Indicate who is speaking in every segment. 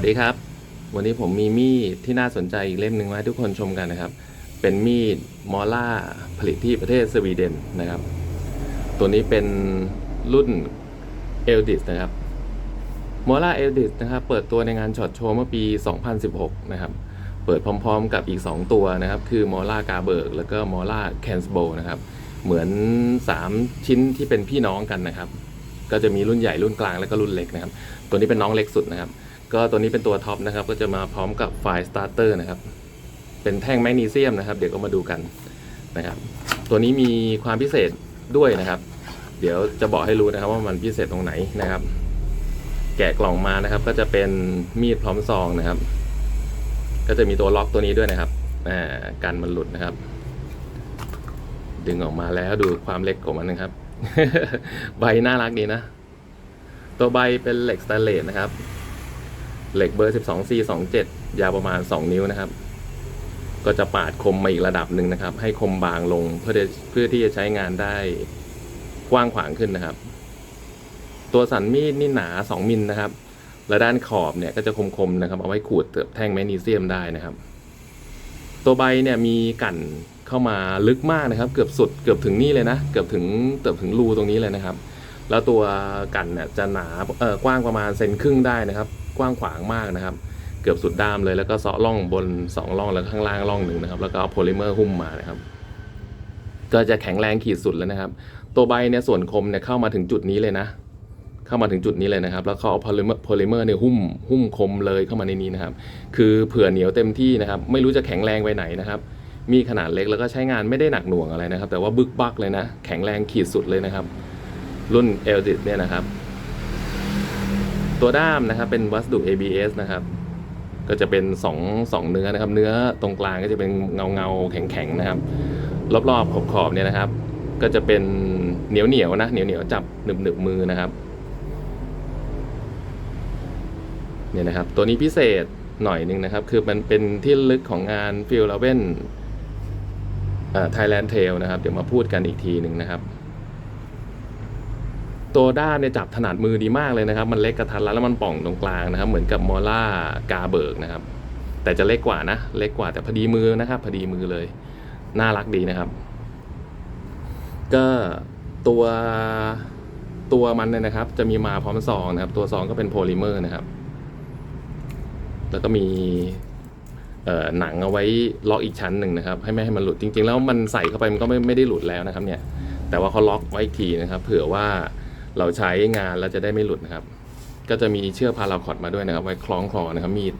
Speaker 1: วัสดีครับ วันนี้ผมมีมีดที่น่าสนใจอีกเล่มหนึ่งมาให้ทุกคนชมกันนะครับ เป็นมีดมอล่าผลิตที่ประเทศสวีเดนนะครับ ตัวนี้เป็นรุ่นเอลดิสนะครับมอล่าเอลดิสนะครับ เปิดตัวในงานช็อตโชว์เมื่อปี 2016 นะครับ เปิดพร้อมๆกับอีก 2 ตัวนะครับ คือมอล่ากาเบิร์กแล้วก็มอล่าแคนสโบนะครับ เหมือน 3 ชิ้นที่เป็นพี่น้องกันนะครับ ก็จะมีรุ่นใหญ่รุ่นกลางแล้วก็รุ่นเล็กนะครับ ตัวนี้เป็นน้องเล็กสุดนะครับ ก็ตัวนี้เป็นตัวท็อปนะครับ ก็จะมาพร้อมกับไฟล์สตาร์เตอร์นะครับ เป็นแท่งแมกนีเซียมนะครับ เดี๋ยวก็มาดูกันนะครับ ตัวนี้มีความพิเศษด้วยนะครับ เดี๋ยวจะบอกให้รู้นะครับว่ามันพิเศษตรงไหนนะครับ แกะกล่องมานะครับ ก็จะเป็นมีดพร้อมซองนะครับ ก็จะมีตัวล็อกตัวนี้ด้วยนะครับอ่ากันมันหลุดนะครับ ดึงออกมาแล้วดูความเล็กของมันนะครับ ใบน่ารักดีนะ ตัวใบเป็นเหล็กสแตนเลสนะครับ เหล็กเบอร์ 12 C 27 ยาวประมาณ 2 นิ้วนะครับ ก็จะปาดคมมาอีกระดับหนึ่งนะครับ ให้คมบางลงเพื่อเพื่อที่จะใช้งานได้กว้างขวางขึ้นนะครับ ตัวสันมีดนี่หนา 2มิลนะครับ และด้านขอบเนี่ยก็จะคมๆนะครับ เอาไว้ขูดเติบแท่งแมกนีเซียมได้นะครับ ตัวใบเนี่ยมีกั่นเข้ามาลึกมากนะครับ เกือบสุดเกือบถึงนี่เลยนะ เกือบถึงเกือบถึงรูตรงนี้เลยนะครับ แล้วตัวกันเนี่ยจะหนาเอ่อกว้างประมาณเซนครึ่งได้นะครับ กว้างขวางมากนะครับ เกือบสุดด้ามเลยแล้วก็เซาะร่องบน2ร่องแล้วก็ข้างล่างร่องหนึ่งนะครับ แล้วก็เอาโพลิเมอร์หุ้มมานะครับ ก็จะแข็งแรงขีดสุดแล้วนะครับ ตัวใบเนี่ยส่วนคมเนี่ยเข้ามาถึงจุดนี้เลยนะ เข้ามาถึงจุดนี้เลยนะครับ แล้วเขาเอาโพลิเมอร์โพลิเมอร์เนี่ยหุ้มหุ้มคมเลยเข้ามาในนี้นะครับ คือเผื่อเหนียวเต็มที่นะครับ ไม่รู้จะแข็งแรงไปไหนนะครับมีขนาดเล็กแล้วก็ใช้งานไม่ได้หนักหน่วงอะไรนะครับ แต่ว่าบึกบักเลยนะ แข็งแรงขีดสุดเลยนะครับ รุ่น e l d i t เนี่ยนะครับ ตัวด้ามนะครับเป็นวัสดุ ABS นะครับ ก็จะเป็น2องสองเนื้อนะครับ เนื้อตรงกลางก็จะเป็นเงาเงาๆแข็งนะครับ รอบๆขอบขอบเนี่ยนะครับ ก็จะเป็นเหนียวเหนียวนะเหนียวเหนียวจับหนึบหนึบมือนะครับเนี่ยนะครับ ตัวนี้พิเศษหน่อยหนึงนะครับ คือมันเป็นที่ลึกของงานฟิลลาเว่นไทยแลนด์เทลนะครับ เดี๋ยวมาพูดกันอีกทีหนึ่งนะครับ ตัวด้ามเนี่ยจับถนัดมือดีมากเลยนะครับ มันเล็กกระทัดรัดแล้วมันป่องตรงกลางนะครับ เหมือนกับมอล่ากาเบิร์กนะครับ แต่จะเล็กกว่านะ เล็กกว่าแต่พอดีมือนะครับพอดีมือเลย น่ารักดีนะครับ ก็ตัวตัวมันเนี่ยนะครับ จะมีมาพร้อมซองนะครับ ตัวซองก็เป็นโพลิเมอร์นะครับ แล้วก็มีหนังเอาไว้ล็อกอีกชั้นหนึ่งนะครับ ให้ไม่ให้มันหลุดจริง ๆ แล้วมันใส่เข้าไปมันก็ไม่ไม่ได้หลุดแล้วนะครับ เนี่ยแต่ว่าเขาล็อกไว้อีกทีนะครับ เผื่อว่า เราใช้งานแล้วจะได้ไม่หลุดนะครับ ก็จะมีเชือกพาราคอตมาด้วยนะครับ ไว้คล้องคอนะครับมีด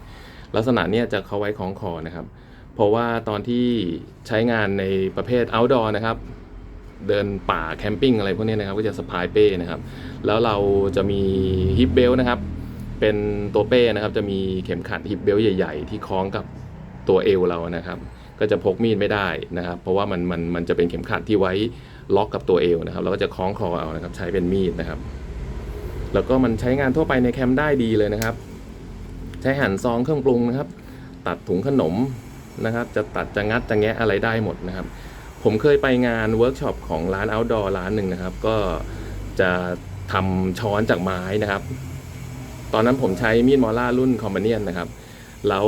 Speaker 1: ลักษณะเนี้ยจะเขาไว้คล้องคอนะครับ เพราะว่าตอนที่ใช้งานในประเภท outdoor นะครับ เดินป่าแคมปิ้งอะไรพวกนี้นะครับ ก็จะสะพายเป้นะครับ แล้วเราจะมีฮิปเบลนะครับ เป็นตัวเป้นะครับ จะมีเข็มขัดฮิปเบลใหญ่ ๆ ที่คล้องกับตัวเอวเรานะครับ ก็จะพกมีดไม่ได้นะครับ เพราะว่ามันมันมันจะเป็นเข็มขัดที่ไว้ ล็อกกับตัวเอวนะครับแล้วก็จะคล้องคอเอานะครับ ใช้เป็นมีดนะครับ แล้วก็มันใช้งานทั่วไปในแคมป์ได้ดีเลยนะครับ ใช้หั่นซองเครื่องปรุงนะครับ ตัดถุงขนมนะครับ จะตัดจะงัดจะแงะอะไรได้หมดนะครับ ผมเคยไปงานเวิร์กช็อปของร้าน outdoor ร้านหนึ่งนะครับ ก็จะทำช้อนจากไม้นะครับ ตอนนั้นผมใช้มีดมอล่ารุ่นคอมมาเนียนนะครับ แล้ว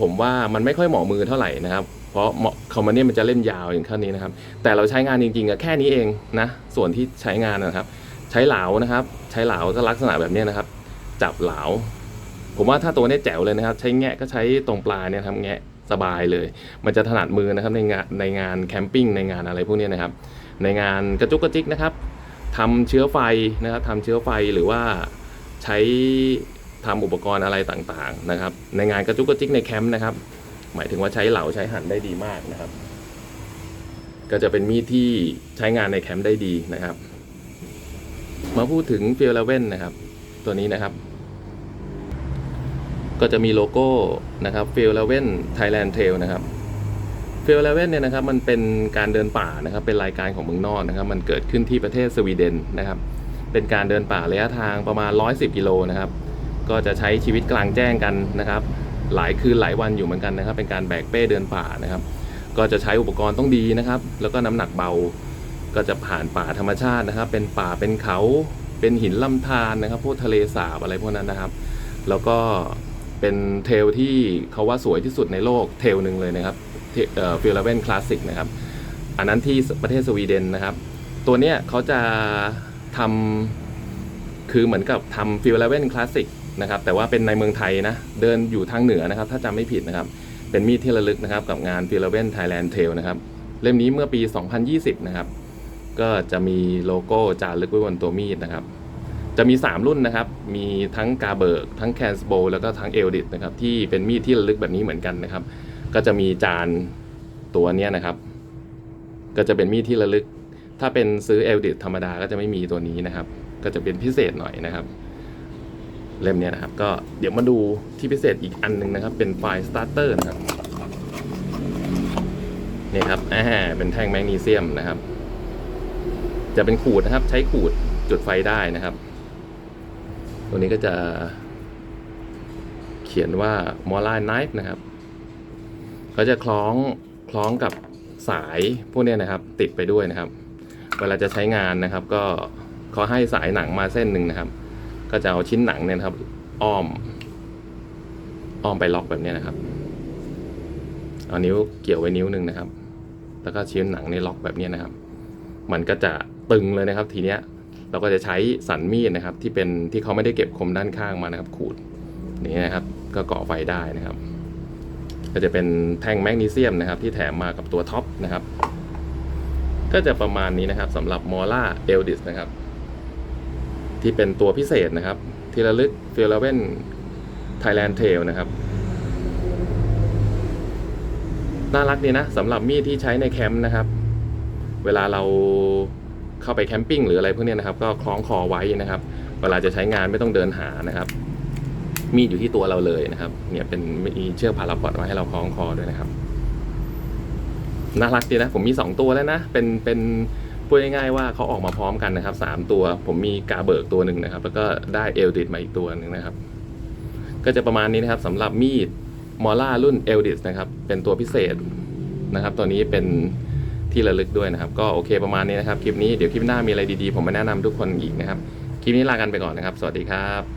Speaker 1: ผมว่ามันไม่ค่อยเหมาะมือเท่าไหร่นะครับเพราะคอมมาเนียมันจะเล่นยาวอย่างแค่นี้นะครับ แต่เราใช้งานจริงๆอะแค่นี้เองนะ ส่วนที่ใช้งานนะครับ ใช้เหลานะครับ ใช้เหลาก็ลักษณะแบบนี้นะครับ จับเหลา ผมว่าถ้าตัวนี้แจ๋วเลยนะครับ ใช้แงะก็ใช้ตรงปลายเนี่ยครับแงะสบายเลย มันจะถนัดมือนะครับในงานในงานแคมปิ้งในงานอะไรพวกนี้นะครับ ในงานกระจุกกระจิกนะครับทำเชื้อไฟนะครับทำเชื้อไฟหรือว่าใช้ทำอุปกรณ์อะไรต่างๆนะครับ ในงานกระจุกกระจิกในแคมป์นะครับ หมายถึงว่าใช้เหลาใช้หั่นได้ดีมากนะครับ ก็จะเป็นมีดที่ใช้งานในแคมป์ได้ดีนะครับ มาพูดถึงเฟียลเว่นนะครับ ตัวนี้นะครับ ก็จะมีโลโก้นะครับฟิลเลเว่นไทยแลนด์เทลนะครับฟิลเลเว่นเนี่ยนะครับมันเป็นการเดินป่านะครับ เป็นรายการของเมืองนอกนะครับ มันเกิดขึ้นที่ประเทศสวีเดนนะครับ เป็นการเดินป่าระยะทางประมาณ 110 กิโลนะครับ ก็จะใช้ชีวิตกลางแจ้งกันนะครับ หลายคืนหลายวันอยู่เหมือนกันนะครับ เป็นการแบกเป้เดินป่านะครับ ก็จะใช้อุปกรณ์ต้องดีนะครับ แล้วก็น้ำหนักเบาก็จะผ่านป่าธรรมชาตินะครับ เป็นป่าเป็นเขาเป็นหินลำธารนะครับ พวกทะเลสาบอะไรพวกนั้นนะครับ แล้วก็เป็นเทลที่เขาว่าสวยที่สุดในโลกเทลหนึ่งเลยนะครับฟิลเลเวนคลาสสิกนะครับ อันนั้นที่ประเทศสวีเดนนะครับ ตัวเนี้ยเขาจะทำคือเหมือนกับทำฟิลเลเวนคลาสสิก นะครับแต่ว่าเป็นในเมืองไทยนะเดินอยู่ทางเหนือนะครับถ้าจำไม่ผิดนะครับเป็นมีดที่ระลึกนะครับกับงานฟิลเลเวนไทยแลนด์เทลนะครับเล่มนี้เมื่อปี 2020 นะครับก็จะมีโลโก้จารึกไว้บนตัวมีดนะครับจะมี 3 รุ่นนะครับ มีทั้งกาเบิร์ก ทั้งแคนสโบแล้วก็ทั้งเอลดิตนะครับ ที่เป็นมีดที่ระลึกแบบนี้เหมือนกันนะครับ ก็จะมีจานตัวนี้นะครับ ก็จะเป็นมีดที่ระลึก ถ้าเป็นซื้อเอลดิตธรรมดาก็จะไม่มีตัวนี้นะครับ ก็จะเป็นพิเศษหน่อยนะครับ เล่มนี้นะครับ ก็เดี๋ยวมาดูที่พิเศษอีกอันหนึงนะครับ เป็นไฟล์สตาร์เตอร์นะครับนี่ครับอ่าเป็นแท่งแมกนีเซียมนะครับ จะเป็นขูดนะครับ ใช้ขูดจุดไฟได้นะครับ ตัวนี้ก็จะ เขียนว่า m o l a knife นะครับ ก็จะคล้องคล้องกับสายพวกนี้นะครับ ติดไปด้วยนะครับ เวลาจะใช้งานนะครับ ก็เขาให้สายหนังมาเส้นหนึ่งนะครับ ก็จะเอาชิ้นหนังเนี่ยนะครับ อ้อม อ้อมไปล็อกแบบนี้นะครับ เอานิ้วเกี่ยวไว้นิ้วหนึ่งนะครับ แล้วก็ชิ้นหนังนี่ล็อกแบบนี้นะครับ มันก็จะตึงเลยนะครับ ทีเนี้ยเราก็จะใช้สันมีดนะครับ ที่เป็นที่เขาไม่ได้เก็บคมด้านข้างมานะครับ ขูดนี่นะครับ ก็ก่อไฟได้นะครับ ก็จะเป็นแท่งแมกนีเซียมนะครับ ที่แถมมากับตัวท็อปนะครับ ก็จะประมาณนี้นะครับสำหรับมอล่าเอลดิสนะครับ ที่เป็นตัวพิเศษนะครับที่ระลึกฟิลเลเวนไทยแลนด์เทลนะครับ น่ารักดีนะสำหรับมีดที่ใช้ในแคมป์นะครับ เวลาเราเข้าไปแคมปิ้งหรืออะไรพวกนี้นะครับ ก็คล้องคอไว้นะครับ เวลาจะใช้งานไม่ต้องเดินหานะครับ มีดอยู่ที่ตัวเราเลยนะครับ เนี่ยเป็นมีเชือกพาราพอดไว้ให้เราคล้องคอด้วยนะครับน่ารักดีนะผมมีสองตัวแล้วนะเป็นเป็น พูดง่ายๆว่าเขาออกมาพร้อมกันนะครับสามตัว ผมมีกาเบิร์กตัวหนึ่งนะครับ แล้วก็ได้เอลดิดมาอีกตัวหนึ่งนะครับ ก็จะประมาณนี้นะครับสำหรับมีดมอล่ารุ่นเอลดิสนะครับ เป็นตัวพิเศษนะครับ ตัวนี้เป็นที่ระลึกด้วยนะครับ ก็โอเคประมาณนี้นะครับ คลิปนี้เดี๋ยวคลิปหน้ามีอะไรดีๆ ผมมาแนะนำทุกคนอีกนะครับ คลิปนี้ลากันไปก่อนนะครับ สวัสดีครับ